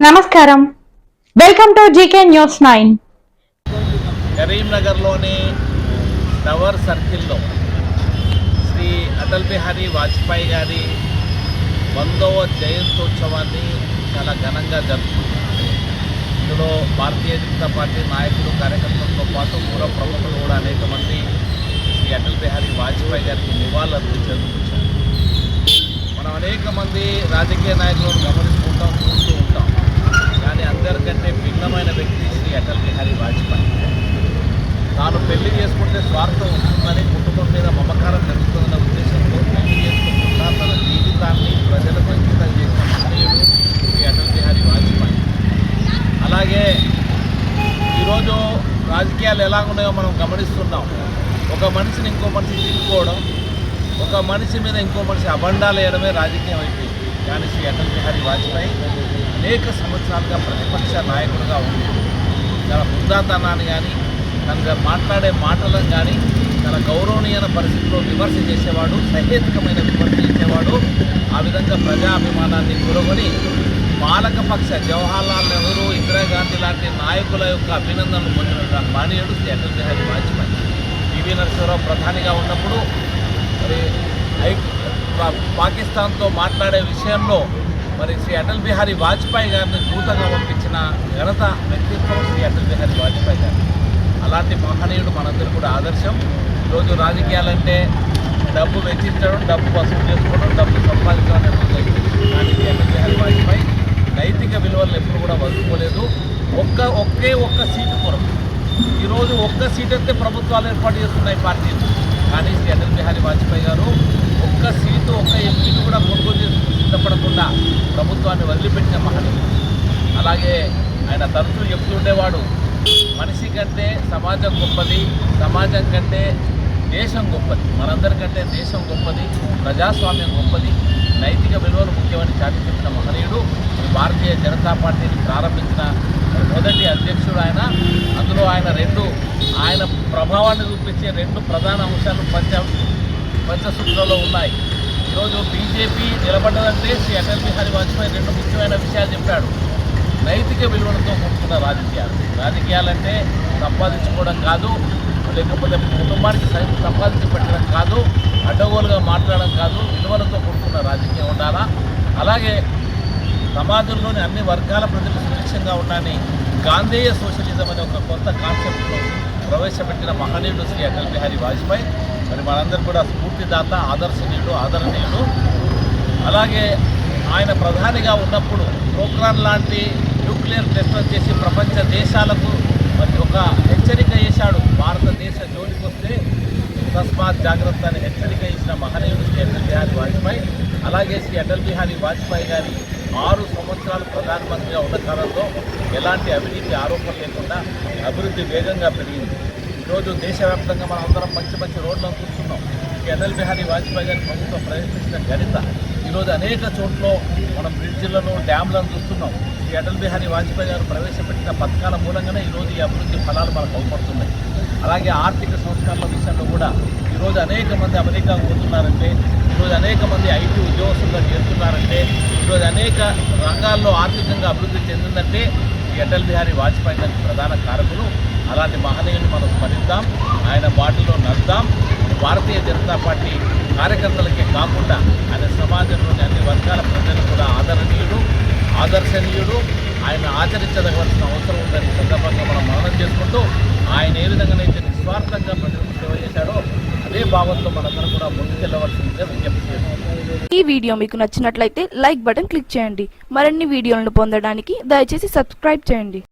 నమస్కారం. Welcome to GK news nine కరీంనగర్లోని tower సర్కిల్లో శ్రీ అటల్ బిహారీ వాజ్పేయి గారి వందవ జయంతోత్సవాన్ని చాలా ఘనంగా జరుపుకుంటున్నారు. ఇందులో భారతీయ జనతా పార్టీ నాయకులు కార్యకర్తలతో పాటు పూర్వ ప్రముఖులు కూడా అనేక మంది శ్రీ అటల్ బిహారీ వాజ్పేయి గారికి నివాళులు వచ్చారు. మనం అనేక మంది రాజకీయ నాయకులను గమనిస్తుంటాం. ఉంటాం అందరికంటే భిన్నమైన వ్యక్తి శ్రీ అటల్ బిహారీ వాజ్పేయి. తాను పెళ్ళి చేసుకుంటే స్వార్థం ఉంటుందని కుటుంబం మీద మమకారం పెరుగుతుందన్న ఉద్దేశంతో పెళ్ళి చేసుకుంటున్నా తన జీవితాన్ని ప్రజలకు అంకితం చేసిన మహనీయుడు శ్రీ అటల్ బిహారీ వాజ్పేయి. అలాగే ఈరోజు రాజకీయాలు ఎలా ఉన్నాయో మనం గమనిస్తున్నాం. ఒక మనిషిని ఇంకో మనిషి తిట్టుకోవడం ఒక మనిషి మీద ఇంకో మనిషి అబండాలు వేయడమే రాజకీయం అయిపోయింది. కానీ శ్రీ అటల్ బిహారీ వాజ్పేయి అనేక సంవత్సరాలుగా ప్రతిపక్ష నాయకుడుగా ఉంది తన హుందాతనాన్ని కానీ తన మాట్లాడే మాటలను కానీ తన గౌరవనీయమైన పరిస్థితిలో విమర్శ చేసేవాడు సహేతుకమైన విమర్శ చేసేవాడు ఆ విధంగా ప్రజాభిమానాన్ని కూరగొని పాలకపక్ష జవహర్లాల్ నెహ్రూ ఇందిరాగాంధీ లాంటి నాయకుల యొక్క అభినందనలు పొందిన మానీయుడు శ్రీ అటల్ బిహారీ వాజ్పేయి. పివి నరసింహరావు ప్రధానిగా ఉన్నప్పుడు పాకిస్తాన్తో మాట్లాడే విషయంలో మరి శ్రీ అటల్ బిహారీ వాజ్పేయి గారిని దూతగా పంపించిన ఘనత వ్యక్తిత్వం శ్రీ అటల్ బిహారీ వాజ్పేయి గారు అలాంటి మహనీయుడు మనందరూ కూడా ఆదర్శం. ఈరోజు రాజకీయాలంటే డబ్బు వెచ్చించడం డబ్బు వసూలు చేసుకోవడం డబ్బు సంపాదించడం అనేది కానీ శ్రీ అటల్ బిహారీ వాజ్పేయి నైతిక విలువలు ఎప్పుడు కూడా వదులుకోలేదు. ఒక్క ఒకే ఒక్క సీటు కొరకు. ఈరోజు ఒక్క సీట్ అయితే ప్రభుత్వాలు ఏర్పాటు చేస్తున్నాయి పార్టీలు. కానీ శ్రీ అటల్ బిహారీ వాజ్పేయి గారు ఒక్క సీటు ఒక్క ఎంపీని కూడా కొనుగోలు సిద్ధపడకుండా ప్రభుత్వాన్ని వదిలిపెట్టిన మహనీయుడు. అలాగే ఆయన తరచూ చెప్తుండేవాడు మనిషి కంటే సమాజం గొప్పది సమాజం కంటే దేశం గొప్పది మనందరికంటే దేశం గొప్పది ప్రజాస్వామ్యం గొప్పది నైతిక విలువలు ముఖ్యమని చాటి చెప్పిన మహనీయుడు భారతీయ జనతా పార్టీని ప్రారంభించిన మొదటి అధ్యక్షుడు ఆయన. అందులో ఆయన రెండు ఆయన ప్రభావాన్ని చూపించే రెండు ప్రధాన అంశాలు పంచ పంచసూత్రంలో ఉన్నాయి. ఈరోజు బీజేపీ నిలబడ్డదంటే శ్రీ అటల్ బిహారీ వాజ్పేయి రెండు ముఖ్యమైన విషయాలు చెప్పాడు. నైతిక విలువలతో కూడుకున్న రాజకీయాలు. రాజకీయాలంటే సంపాదించుకోవడం కాదు లేకపోతే కుటుంబానికి సంపాదించి పెట్టడం కాదు అడ్డగోలుగా మాట్లాడడం కాదు విలువలతో కూడుకున్న రాజకీయం ఉండాలా? అలాగే సమాజంలోని అన్ని వర్గాల ప్రజలు సురక్షంగా ఉండాలని గాంధేయ సోషలిజం అనే ఒక కొత్త కాన్సెప్ట్ను ప్రవేశపెట్టిన మహనీయుడు శ్రీ అటల్ బిహారీ వాజ్పేయి మరి మనందరూ కూడా స్ఫూర్తిదాత ఆదర్శనీయుడు ఆదరణీయుడు అలాగే ఆయన ప్రధానిగా ఉన్నప్పుడు ప్రోగ్రామ్ లాంటి న్యూక్లియర్ టెస్టులు చేసి ప్రపంచ దేశాలకు మరి ఒక హెచ్చరిక చేశాడు. భారతదేశ జోలికి వస్తే తస్మాత్ జాగ్రత్త అని హెచ్చరిక ఇచ్చిన మహనీయుడు శ్రీ అటల్ బిహారీ వాజ్పేయి. అలాగే శ్రీ అటల్ బిహారీ వాజ్పేయి గారి ఆరు సంవత్సరాలు ప్రధానమంత్రిగా ఉన్న కాలంలో ఎలాంటి అవినీతి ఆరోపణ లేకుండా అభివృద్ధి వేగంగా పెరిగింది. ఈరోజు దేశవ్యాప్తంగా మనం అందరం మంచి మంచి రోడ్లను చూస్తున్నాం. శ్రీ అటల్ బిహారీ వాజ్పేయి గారి ప్రభుత్వం ప్రయత్నించిన ఘనత. ఈరోజు అనేక చోట్ల మనం బ్రిడ్జిలను డ్యామ్లను చూస్తున్నాం. ఈ అటల్ బిహారీ వాజ్పేయి గారు ప్రవేశపెట్టిన పథకాల మూలంగానే ఈరోజు ఈ అభివృద్ధి ఫలాలు మనకు అవపడుతున్నాయి. అలాగే ఆర్థిక సంస్కరణల విషయంలో కూడా ఈరోజు అనేక మంది అమెరికా పోతున్నారంటే ఈరోజు అనేక మంది ఐటీ ఉద్యోగస్తులుగా చేస్తున్నారంటే ఈరోజు అనేక రంగాల్లో ఆర్థికంగా అభివృద్ధి చెందిందంటే ఈ అటల్ బిహారీ వాజ్పేయి గారి ప్రధాన కారకులు అలాంటి మహనీయుని మనం స్మరిద్దాం. ఆయన బాటలో నడుద్దాం. భారతీయ జనతా పార్టీ కార్యకర్తలకే కాకుండా ఆయన సమాజంలోని అన్ని వర్గాల ప్రజలు కూడా ఆదరణీయుడు ఆదర్శనీయుడు ఆయన ఆచరించదగవలసిన అవసరం ఉందని సందర్భంగా మనం మననం చేసుకుంటూ ఆయన ఏ విధంగానైతే నిస్వార్థంగా ప్రజలకు సేవ చేశాడో అదే భావంతో మనందరం కూడా ముందుకెళ్ళవలసిందిగా విజ్ఞప్తి చేస్తున్నాం. ఈ వీడియో మీకు నచ్చినట్లయితే లైక్ బటన్ క్లిక్ చేయండి. మరిన్ని వీడియోలను పొందడానికి దయచేసి సబ్స్క్రైబ్ చేయండి.